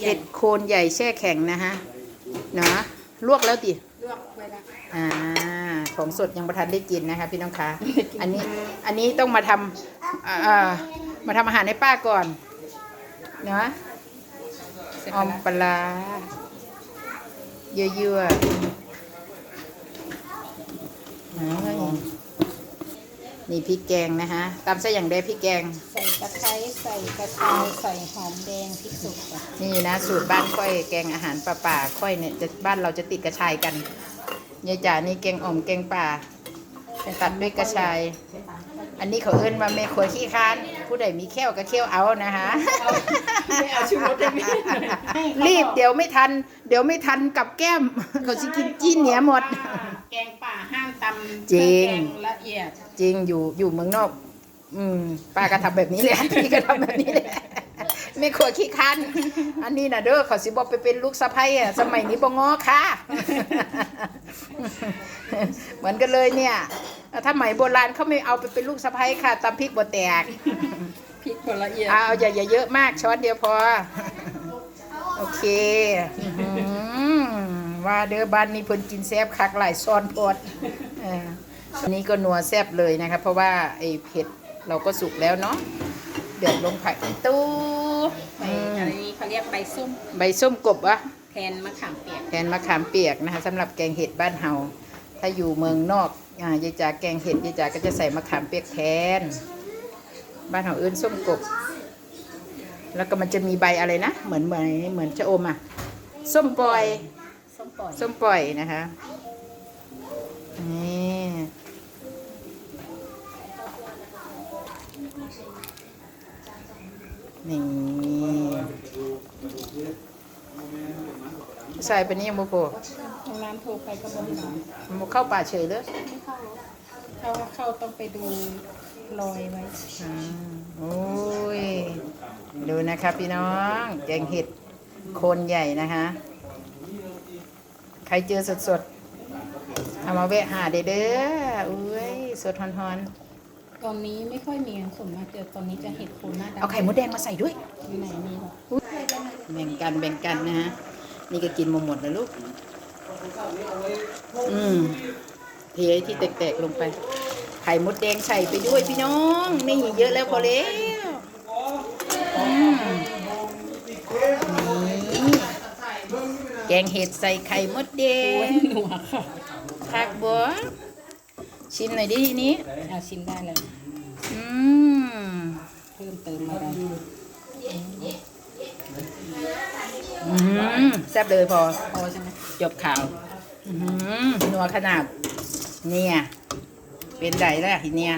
เห็ดโคนใหญ่แช่แข็งนะฮะเนาะลวกแล้วดิลวกไว้แล้วอ่าของสดยังประทันได้กินนะคะ พี่น้องคะอันนี้อันนี้ต้องมาทำอ่าอ่ามาทำอาหารให้ป้าก่อนเนาะเสร็จออมแล้วปลาร้าเยื่อๆเอ้ยนี่พริกแกงนะคะตำซะอย่างได้พริกแกงใส่ ตะไคร้ใส่กระเทียมใส่หอมแดงพริกสุกจ้ะนี่นะ สูตรบ้านค่อยแกงอาหารป่าป่าๆค่อยเนี่ยจะบ้านเราจะติดกระชายกันยายจ๋านี่แกงอ่อมแกงป่าตัดด้วยกระชาย อันนี้เขาเอิ้นมาเมครัวขี้ค้าน ผู้ใดมีแค้วก็เคี้ยวเอานะคะไม่เอาชูรสได้ไหมรีบเดี๋ยวไม่ทัน เดี๋ยวไม่ทันกับแก้ม เขาสิกินจีนเหนียหมด แกงป่าห้ามตำจริงเคอแกงละเอียด จริงอยู่อยู่เมืองนอก อืมป้าก็ทำแบบนี้แหละพี่ก็ทำแบบนี้แหละไม่ขวขี้คันอันนี้นะเด้อเขาสิบอกไปเป็นลูกสะใภ้อะสมัยนี้บ่งอค่ะ เหมือนกันเลยเนี่ยถ้าไหมโบราณเขาไม่เอาไปเป็นลูกสะใภ้ค่ะตำพริกบ่แตกพริกคนละเอียดเอาอย่าอย่าเยอะมากช้อนเดียวพอ โอเคอื้อหือว่าเด้อบ้านนี้เพิ่นกินแซ่บคักหลายซ้อนโพดเอออันนี้ก็นัวแซ่บเลยนะครับเพราะว่าไอ้เผ็ด เราก็สุกแล้วเนาะเดือดลงผักอีตู้ใส่อันนี้เขาเรียกใบส้มใบส้มกบวะแทนมะขามเปียกแทนมะขามเปียกนะคะสำหรับแกงเห็ดบ้านเฮาถ้าอยู่เมืองนอกอ่ายายจ๋าแกงเห็ดยายจ๋าก็จะใส่มะขามเปียกแทน บ้านเฮาเอื้นส้มกบ แล้วก็มันจะมีใบอะไรนะ เหมือนเหมือนเหมือนชะอมอะส้มปล่อยส้มปล่อยส้มปล่อยนะคะนี่ นี่ใส่ไปนี่ยังโมโพทางร้านโทรไปก็บอกหน่อยโมเข้าป่าเฉยเลยไม่เข้าถ้าว่าเข้าต้องไปดูรอยไว้อ่าโอ้ย ดูนะคะพี่น้องแกงเห็ดโคนใหญ่นะคะ ใครเจอสดๆเอามาแวะหาเด้อเด้ออุ้ย สดฮอน ตอนนี้ไม่ค่อยมีส่วนมากเจอตอนนี้จะเห็ดโคนหน้าๆดำเอาไข่มดแดงมาใส่ด้วยอยู่ไหนมีหรอแบ่งกันแบ่งกันนะฮะ นี่ก็กินมาหมดแล้วลูก อืมเทที่แตกๆลงไป ไข่มดแดงใส่ไปด้วยพี่น้อง นี่เยอะแล้วพอแล้วอืมนี่แกงเห็ดใส่ไข่มดแดโอ้ยงหนัวค่ะผักบัว ชิมหน่อยดิทีนี้ เอาชิมได้เลย อืมเพิ่มเติมมาได้อืมแซ่บเลยพอ พอใช่ไหมจบข่าว อื้อหือนัวขนาด เนี่ย เป็นไดแล้วทีเนี้ย